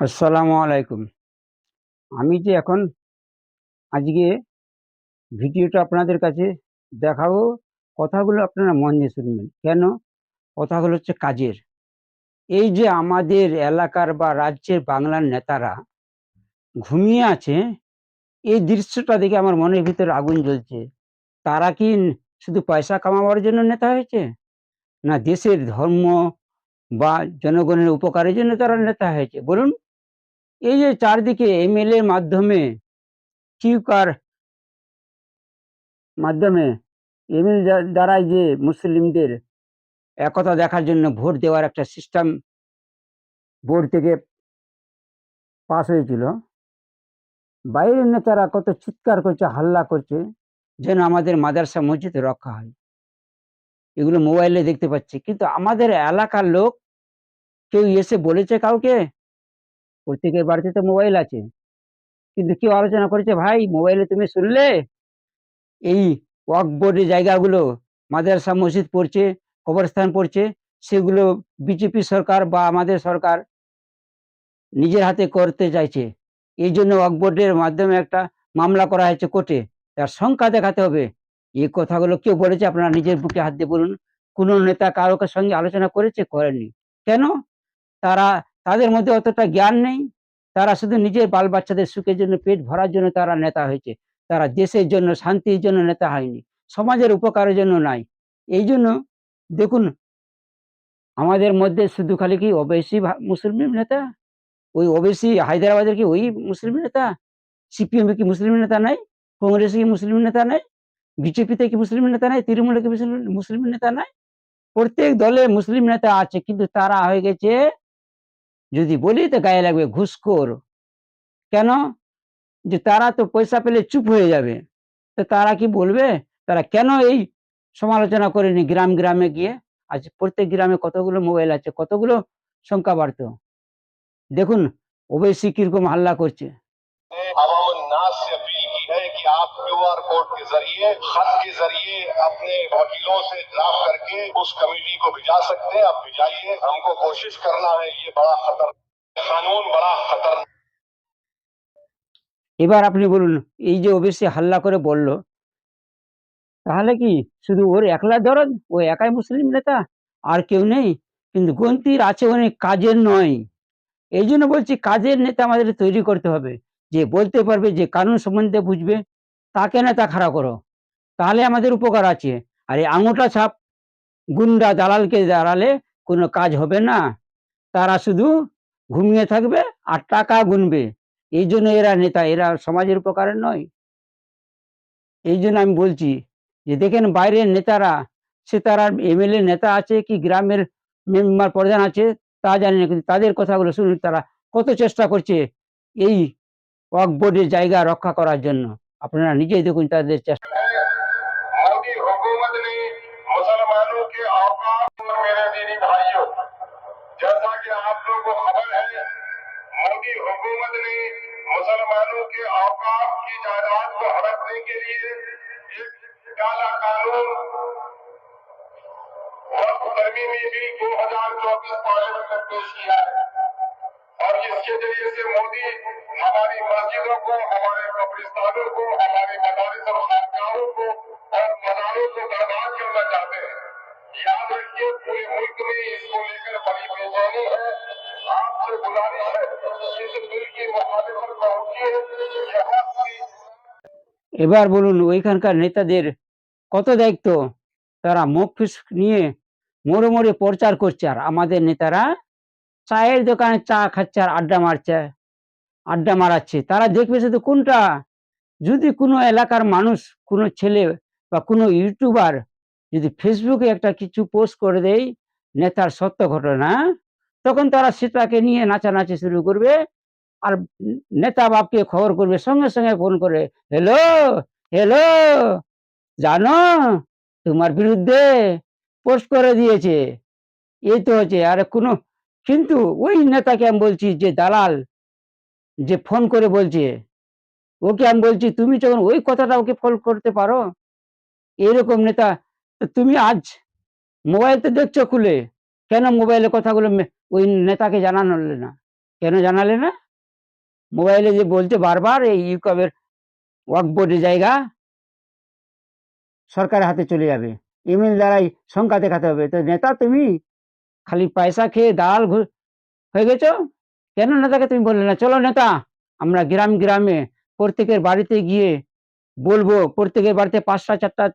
আসসালামু আলাইকুম। আমি যে এখন আজকে ভিডিওটা আপনাদের কাছে দেখাবো, কথাগুলো আপনারা মন দিয়ে শুনবেন। কেন? কথাগুলো হচ্ছে কাজের। এই যে আমাদের এলাকার বা রাজ্যের বাংলার নেতারা ঘুমিয়ে আছে, এই দৃশ্যটা দেখে আমার মনের ভিতরে আগুন জ্বলছে। তারা কি শুধু পয়সা কামাবার জন্য নেতা হয়েছে? না দেশের ধর্ম বা জনগণের উপকারের জন্য তারা নেতা হয়েছে? বলুন? এই যে চারদিকে এমএলএ মাধ্যমে কিউকার মাধ্যমে এমএল যা দ্বারাই যে মুসলিমদের একতা দেখার জন্য ভোট দেওয়ার একটা সিস্টেম বোর্ড থেকে পাস হয়েছিল। বাইরের নেতারা কত চিৎকার করছে, হাল্লা করছে, যেন আমাদের মাদ্রাসা মসজিদ রক্ষা হয়। এগুলো মোবাইলে দেখতে পাচ্ছি। কিন্তু আমাদের এলাকার লোক কেউ এসে বলেছে কাউকে? প্রত্যেকের বাড়িতে তো মোবাইল আছে। কিন্তু কেউ আলোচনা করেছে, "ভাই মোবাইলে তুমি শুনলে? এই ওয়াকফ বোর্ডের জায়গাগুলো মাদ্রাসা মসজিদ পড়ছে, কবরস্থান পড়ছে, সেগুলো বিজেপি সরকার বা আমাদের সরকার নিজের হাতে করতে চাইছে। এইজন্য ওয়াকফ বোর্ডের মাধ্যমে একটা মামলা করা হয়েছে কোর্টে। তার সংখ্যা দেখাতে হবে। এই কথাগুলো কেউ বলেছে আপনারা নিজের বুকে হাত দিয়ে বলুন? কোনো নেতা কারও সঙ্গে আলোচনা করেছে? করেনি। কেন? তারা তাদের মধ্যে অতটা জ্ঞান নেই। তারা শুধু নিজের বাল-বাচ্চাদের সুখের জন্য, পেট ভরার জন্য তারা নেতা হয়েছে। তারা দেশের জন্য, শান্তির জন্য নেতা হয়নি। সমাজের উপকারের জন্য নাই। এই জন্য দেখুন আমাদের মধ্যে শুধু খালি কি ভা মুসলিম নেতা? ওই ওবেসি হায়দ্রাবাদের কি ওই মুসলিম নেতা? সিপিএম কি মুসলিম নেতা নাই? কংগ্রেসে কি মুসলিম নেতা নাই? বিজেপিতে কি মুসলিম নেতা নাই? তৃণমূলে কি মুসলিম নেতা নাই? প্রত্যেক দলে মুসলিম নেতা আছে কিন্তু তারা হয়ে গেছে যদি বলি তো গায়ে লাগবে ঘুষখোর। কেন? যে তারা তো পয়সা পেলে চুপ হয়ে যাবে। তো তারা কি বলবে? তারা কেন এই সমালোচনা করেনি গ্রাম, গ্রামে গিয়ে? আজ প্রত্যেক গ্রামে কতগুলো মোবাইল আছে, কতগুলো সংখ্যা বাড়তো। দেখুন ওবেসি কীরকম হাল্লা করছে। के जरिए खत के जरिए अपने वकीलों से ड्राफ्ट करके उस कमेटी को भिजा सकते हैं आप भिजाइए हमको कोशिश करना है ये बड़ा खतर कानून बड़ा खतर এবার আপনি বলুন এই যে ওবেসি হাল্লা করে বলল তাহলে কি শুধু ওর একলার দরদ? ও একাই মুসলিম নেতা? আর কেউ নেই? কিন্তু গন্তির আছে অনেক কাজের নয়। এইজন্য বলছি কাজের নেতা আমাদের তৈরি করতে হবে। যে বলতে পারবে, যে কানুন সম্বন্ধে বুঝবে, তাকে নেতা খাড়া করো। তাহলে আমাদের উপকার আছে। আর এই আঙুঠা ছাপ গুন্ডা দালালকে দাঁড়ালে কোনো কাজ হবে না। তারা শুধু ঘুমিয়ে থাকবে আর টাকা গুনবে। এই জন্য এরা নেতা, এরা সমাজের উপকারের নয়। এই জন্য আমি বলছি যে দেখেন বাইরের নেতারা সে তারা এমএলএ নেতা আছে কি গ্রামের মেম্বার প্রধান আছে তা জানি না। কিন্তু তাদের কথাগুলো শুনুন তারা কত চেষ্টা করছে এই ওয়াকফ বোর্ডের জায়গা রক্ষা করার জন্য। আপনারা নিজেই দেখুন তাদের চেষ্টা। کی حکومت نے مسلمانوں کے اوقات کی جائیداد کو ہڑپنے کے لیے ایک کالا قانون وقت گرمی میں بھی دو ہزار چوبیس پارلیمنٹ میں پیش کیا ہے۔ اور اس کے ذریعے سے مودی ہماری مسجدوں کو، ہمارے قبرستانوں کو، ہمارے مدارس اور خانقاہوں کو اور مزاروں کو برباد کرنا چاہتے ہیں۔ یاد رکھیے، پورے ملک میں اس کو لے کر بڑی بے چینی ہے۔ आपसे गुजारिश है इस बिल की मुखालिफत को रोकिए यहाँ पूरी এবার বলুন ওইখানকার নেতাদের কত দায়িত্ব? তারা মুখ ফিস নিয়ে মোড়ে, মোড়ে প্রচার করছে আর আমাদের নেতারা চায়ের দোকানে চা খাচ্ছে আর আড্ডা মারছে, আড্ডা মারাচ্ছে। তারা দেখবে শুধু কোনটা? যদি কোনো এলাকার মানুষ, কোনো ছেলে বা কোনো ইউটিউবার যদি ফেসবুকে একটা কিছু পোস্ট করে দেয় নেতার সত্য ঘটনা, তখন তারা সীতাকে নিয়ে নাচানাচি শুরু করবে। আর নেতা বাপকে খবর করবে সঙ্গে, সঙ্গে ফোন করে, "হ্যালো, হ্যালো জানো তোমার বিরুদ্ধে পোস্ট করে দিয়েছে।" এই তো হচ্ছে আরে কোনো কিন্তু ওই নেতাকে আমি বলছি যে দালাল যে ফোন করে বলছে, ওকে আমি বলছি তুমি যখন ওই কথাটা ওকে ফোন করতে পারো, এরকম নেতা তুমি আজ মোবাইল তো দেখছ খুলে, কেন মোবাইলে কথাগুলো ওই নেতাকে জানালে না? কেন জানালে না? মোবাইলে যে বলছে বারবার এই ইউকবের ওয়াক বোর্ডের জায়গা সরকারের হাতে চলে যাবে। ইমেল দ্বারাই সংখ্যা দেখাতে হবে। তো নেতা তুমি খালি পয়সা খেয়ে দালাল ঘু- হয়ে গেছো? কেন নেতাকে তুমি বললে না? চলো নেতা, আমরা গ্রাম গ্রামে প্রত্যেকের বাড়িতে গিয়ে বলব, প্রত্যেকের বাড়িতে পাঁচটা, চারটা,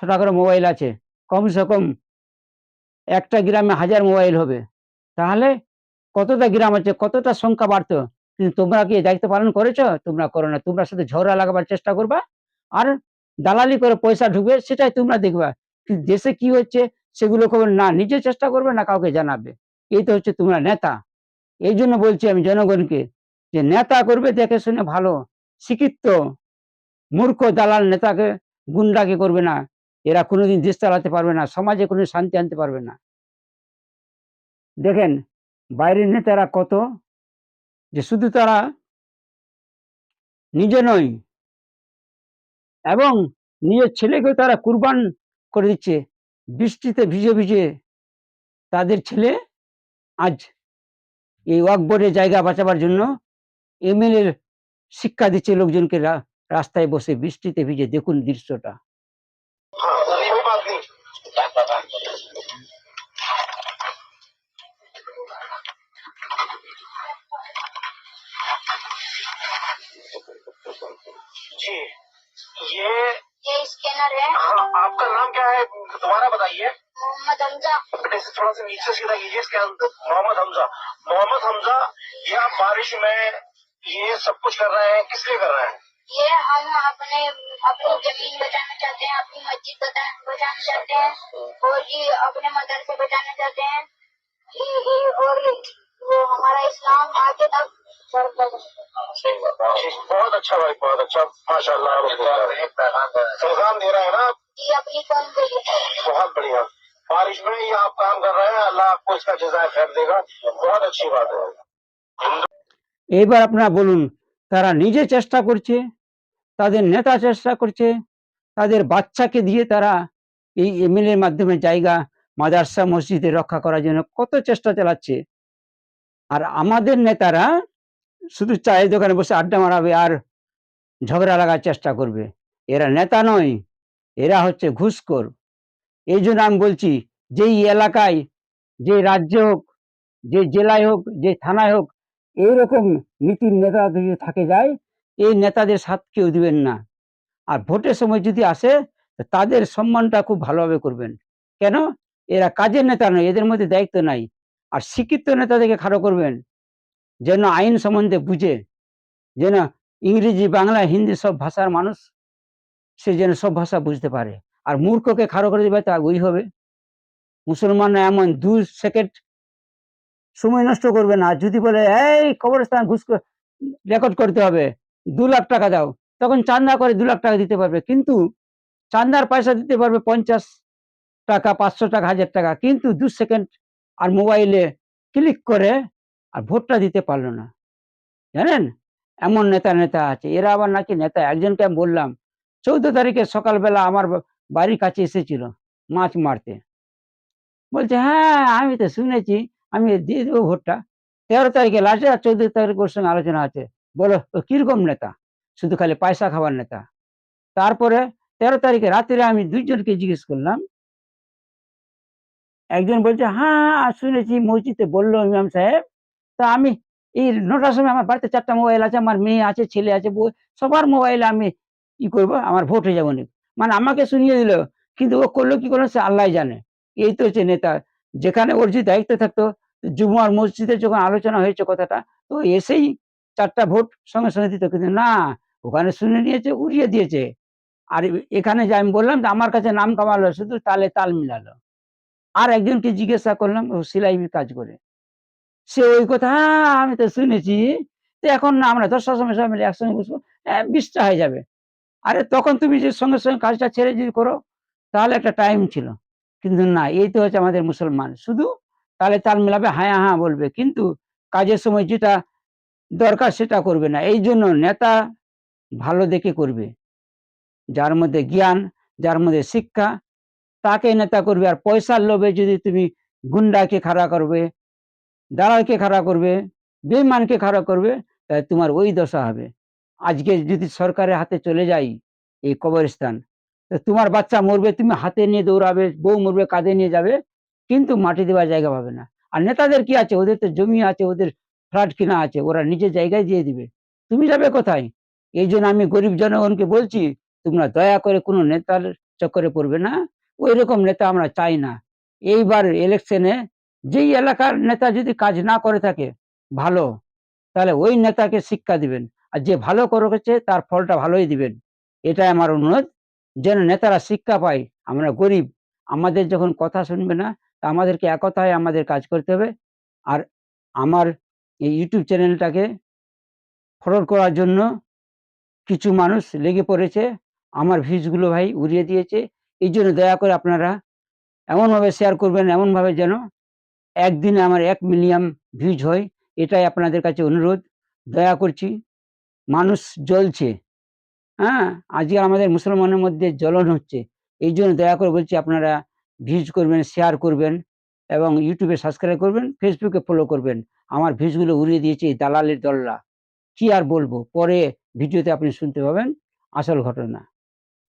ছটা করে মোবাইল আছে। কমসে কম একটা গ্রামে হাজার মোবাইল হবে। তাহলে কতটা গ্রাম আছে, কতটা সংখ্যা বাড়তো? কিন্তু তোমরা কি দায়িত্ব পালন করেছ? তোমরা করো না, তোমরা শুধু ঝগড়া লাগাবার চেষ্টা করবা আর দালালি করে পয়সা ঢুকবে, সেটাই তোমরা দেখবা। দেশে কি হচ্ছে, সেগুলো খবর না, নিজে চেষ্টা করবে না কাউকে জানাবে। এই তো হচ্ছে তোমরা নেতা। এই জন্য বলছি আমি জনগণকে যে নেতা করবে দেখে শুনে ভালো, শিক্ষিত, মূর্খ, দালাল নেতাকে গুন্ডাকে করবে না। এরা কোনোদিন দেশ চালাতে পারবে না, সমাজে কোনো শান্তি আনতে পারবে না। দেখেন, বাইরের নেতারা কত? যে শুধু তারা নিজে নয়, এবং নিজের ছেলেকেও তারা কুরবান করে দিচ্ছে। বৃষ্টিতে ভিজে ভিজে তাদের ছেলে আজ এই ওয়াকবোর্ডে জায়গা বাঁচাবার জন্য এমএলএ শিক্ষা দিচ্ছে লোকজনকে রাস্তায় বসে বৃষ্টিতে ভিজে। দেখুন দৃশ্যটা। جی یہ اسکینر ہے۔ ہاں، آپ کا نام کیا ہے؟ دوبارہ بتائیے۔ محمد حمزہ۔ تھوڑا سا نیچے سیدھا کیجیے اس کے اندر محمد حمزہ۔ محمد حمزہ یہ آپ بارش میں یہ سب کچھ کر رہے ہیں کس لیے کر رہے ہیں؟ یہ ہم اپنے آپ کو زمین بچانا چاہتے ہیں اپنی مسجد بچانا چاہتے ہیں اور جی اپنے مدرسے بچانا چاہتے ہیں۔ اور ہمارا اسلام آگے تک۔ بہت اچھا بھائی بہت اچھا۔ ماشاء اللہ پیغام دے رہا ہے نا جی، بہت بڑھیا۔ بارش میں یہ آپ کام کر رہے ہیں اللہ آپ کو اس کا جزائے خیر دے گا۔ بہت اچھی بات ہے۔ এইবার আপনারা বলুন তারা নিজে চেষ্টা করছে তাদের নেতা চেষ্টা করছে, তাদের বাচ্চাকে দিয়ে তারা এই এমএলএর মাধ্যমে জায়গা, মাদারসা, মসজিদে রক্ষা করার জন্য কত চেষ্টা চালাচ্ছে। আর আমাদের নেতারা শুধু চায়ের দোকানে বসে আড্ডা মারাবে আর ঝগড়া লাগার চেষ্টা করবে। এরা নেতা নয়, এরা হচ্ছে ঘুষখোর। এই জন্য আমি বলছি, যেই এলাকায়, যে রাজ্যে হোক, যে জেলায় হোক, যে থানায় হোক, এইরকম নীতির নেতা যদি থাকে যায় এই নেতাদের সাথ কেউ দিবেন না। আর ভোটের সময় যদি আসে, তাদের সম্মানটা খুব ভালোভাবে করবেন। কেন? এরা কাজের নেতা নয়, এদের মধ্যে দায়িত্ব নাই। আর শিক্ষিত নেতাদেরকে খাড়ো করবেন। যেন আইন সম্বন্ধে বুঝে, যেন ইংরেজি, বাংলা, হিন্দি সব ভাষার মানুষ, সে যেন সব ভাষা বুঝতে পারে। আর মূর্খকে খাড়ো করে দেবে, তা ওই হবে। মুসলমানরা এমন দু সেকেন্ড সময় নষ্ট করবে না। যদি বলে, এই কবরস্থান ঘুষ রেকর্ড করতে হবে। দু লাখ টাকা দাও। তখন চান্দা করে দু লাখ টাকা দিতে পারবে। কিন্তু চান্দার পয়সা দিতে পারবে পঞ্চাশ টাকা, পাঁচশো টাকা, হাজার টাকা। কিন্তু দু সেকেন্ড আর মোবাইলে ক্লিক করে আর ভোটটা দিতে পারল না। জানেন? এমন নেতা নেতা আছে। এরা আবার নাকি নেতা। একজনকে আমি বললাম, চৌদ্দ তারিখে সকালবেলা আমার বাড়ির কাছে এসেছিল মাছ মারতে। বলছে হ্যাঁ আমি তো শুনেছি। আমি দিয়ে দেবো ভোটটা। তেরো তারিখে, লাস্টে আর চৌদ্দ তারিখ ওর সঙ্গে আলোচনা আছে। বলো কীরকম নেতা? শুধু খালি পয়সা খাবার নেতা? তারপরে তেরো তারিখে রাত্রে আমি দুইজনকে জিজ্ঞেস করলাম। একজন বলছে হ্যাঁ হ্যাঁ, শুনেছি মসজিদে বলল ইমাম সাহেব। তা আমি এই নটার সময় আমার বাড়িতে চারটা মোবাইল আছে আমার মেয়ে আছে ছেলে আছে বউ সবার মোবাইলে আমি কি করব আমার ভোট হয়ে যাব মানে আমাকে শুনিয়ে দিল কিন্তু ও করল কি করল সে আল্লাহ জানে। এই তো হচ্ছে নেতা। যেখানে ওর যদি দায়িত্ব থাকতো জুমার মসজিদে যখন আলোচনা হয়েছে কথাটা তো এসেই চারটা ভোট সঙ্গে সঙ্গে দিত কিন্তু না ওখানে শুনে নিয়েছে উড়িয়ে দিয়েছে। আর এখানে যে আমি বললাম যে আমার কাছে নাম কামালো শুধু তালে তাল মিলালো। আর একজনকে জিজ্ঞাসা করলাম ও সেলাই কাজ করে। সে ওই কথা "হ্যাঁ, আমি তো শুনেছি। তো এখন না আমরা দশটার সময় সবাই মিলে একসঙ্গে বসবো। হ্যাঁ বিশটা হয়ে যাবে। আরে তখন তুমি যে সঙ্গে সঙ্গে কাজটা ছেড়ে যদি করো তাহলে একটা টাইম ছিল। কিন্তু না এই তো হচ্ছে আমাদের মুসলমান। শুধু তাহলে তাল মিলাবে হ্যাঁ হ্যাঁ বলবে। কিন্তু কাজের সময় যেটা দরকার সেটা করবে না। এই জন্য নেতা ভালো দেখে করবে। যার মধ্যে জ্ঞান, যার মধ্যে শিক্ষা, তাকে নেতা করবে। আর পয়সার লোভে যদি তুমি গুন্ডাকে খাড়া করবে, দালালকে খাড়া করবে বেমানকে খাড়া করবে, তাহলে তোমার ওই দশা হবে। আজকে যদি সরকারের হাতে চলে যাই এই কবরস্থান, তো তোমার বাচ্চা মরবে, তুমি হাতে নিয়ে দৌড়াবে, বউ মরবে, কাঁধে নিয়ে যাবে, কিন্তু মাটি দেওয়ার জায়গা পাবে না। আর নেতাদের কি আছে? ওদের তো জমি আছে, ওদের ফ্ল্যাট কিনা আছে, ওরা নিজের জায়গায় দিয়ে দিবে। তুমি যাবে কোথায়? এই জন্য আমি গরিব জনগণকে বলছি, তোমরা দয়া করে কোনো নেতার চক্করে পড়বে না ওই রকম নেতা আমরা চাই না। এইবার ইলেকশনে যেই এলাকার নেতা যদি কাজ না করে থাকে, ভালো, তাহলে ওই নেতাকে শিক্ষা দিবেন। আর যে ভালো করেছে, তার ফলটা ভালোই দিবেন। এটাই আমার অনুরোধ, যেন নেতারা শিক্ষা পায়, আমরা গরিব। আমাদের যখন কথা শুনবে না, তা আমাদেরকে একতায় আমাদের কাজ করতে হবে। আর আমার এই ইউটিউব চ্যানেলটাকে ফরওয়ার্ড করার জন্য কিছু মানুষ লেগে পড়েছে। আমার ভিউজগুলো ভাই উড়িয়ে দিয়েছে। এই জন্য দয়া করে আপনারা এমনভাবে শেয়ার করবেন, এমনভাবে যেন একদিনে আমার এক মিলিয়ন ভিউজ হয়। এটাই আপনাদের কাছে অনুরোধ। দয়া করছি, মানুষ জ্বলছে। হ্যাঁ আজকে আমাদের মুসলমানের মধ্যে জ্বলন হচ্ছে। এই জন্য দয়া করে বলছি আপনারা ভিউজ করবেন শেয়ার করবেন। এবং ইউটিউবে সাবস্ক্রাইব করবেন ফেসবুকে ফলো করবেন। আমার ভিউজগুলো উড়িয়ে দিয়েছে এই দালালের দলরা কি আর বলব? পরে ভিডিওতে আপনি শুনতে পাবেন। আসল ঘটনা।